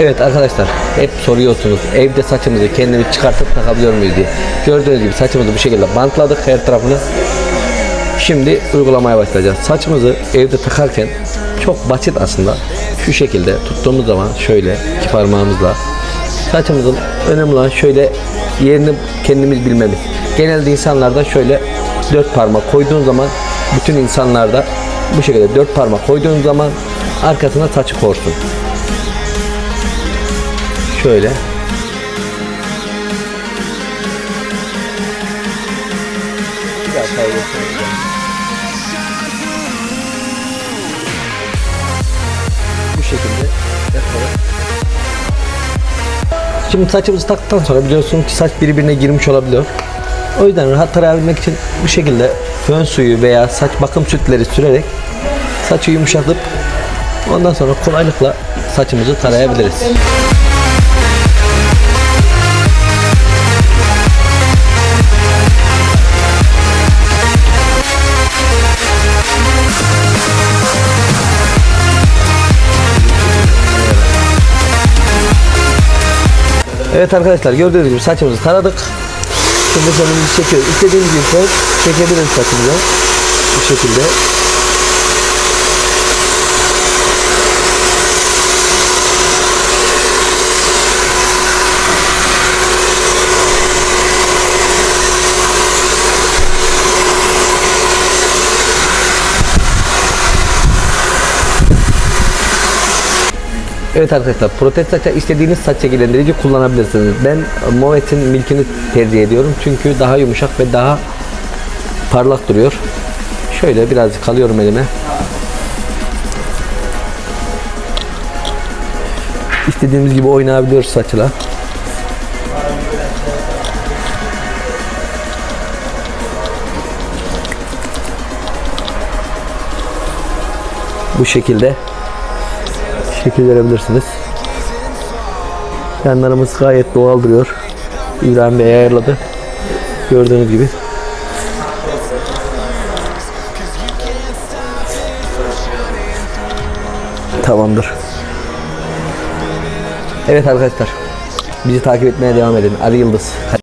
Evet arkadaşlar hep soruyorsunuz evde saçımızı kendimiz çıkartıp takabiliyor muyuz diye. Gördüğünüz gibi saçımızı bu şekilde bantladık her tarafını. Şimdi uygulamaya başlayacağız. Saçımızı evde takarken çok basit aslında. Şu şekilde tuttuğumuz zaman şöyle iki parmağımızla saçımızın önemli olan şöyle yerini kendimiz bilmemiz. Genelde insanlarda şöyle dört parmak koyduğun zaman bütün insanlarda bu şekilde dört parmak koyduğun zaman arkasına saçı korsun. Şöyle. Biraz daha göstereceğim. Bu şekilde yapalım. Şimdi saçımızı taktıktan sonra biliyorsun ki saç birbirine girmiş olabiliyor. O yüzden rahat tarayabilmek için bu şekilde fön suyu veya saç bakım sütleri sürerek saçı yumuşatıp ondan sonra kolaylıkla saçımızı tarayabiliriz. Evet arkadaşlar gördüğünüz gibi saçımızı taradık. Şimdi sonumuzu çekiyoruz. İstediğimiz gibi çekebiliriz saçımıza. Bu şekilde. Evet arkadaşlar protez saça istediğiniz saç şekillendirici kullanabilirsiniz. Ben Movet'in milkini tercih ediyorum. Çünkü daha yumuşak ve daha parlak duruyor. Şöyle birazcık alıyorum elime. İstediğimiz gibi oynayabiliyoruz saçla. Bu şekilde şekil verebilirsiniz. Yanlarımız gayet doğal duruyor. İbrahim Bey ayarladı. Gördüğünüz gibi. Tamamdır. Evet arkadaşlar. Bizi takip etmeye devam edin. Ali Yıldız.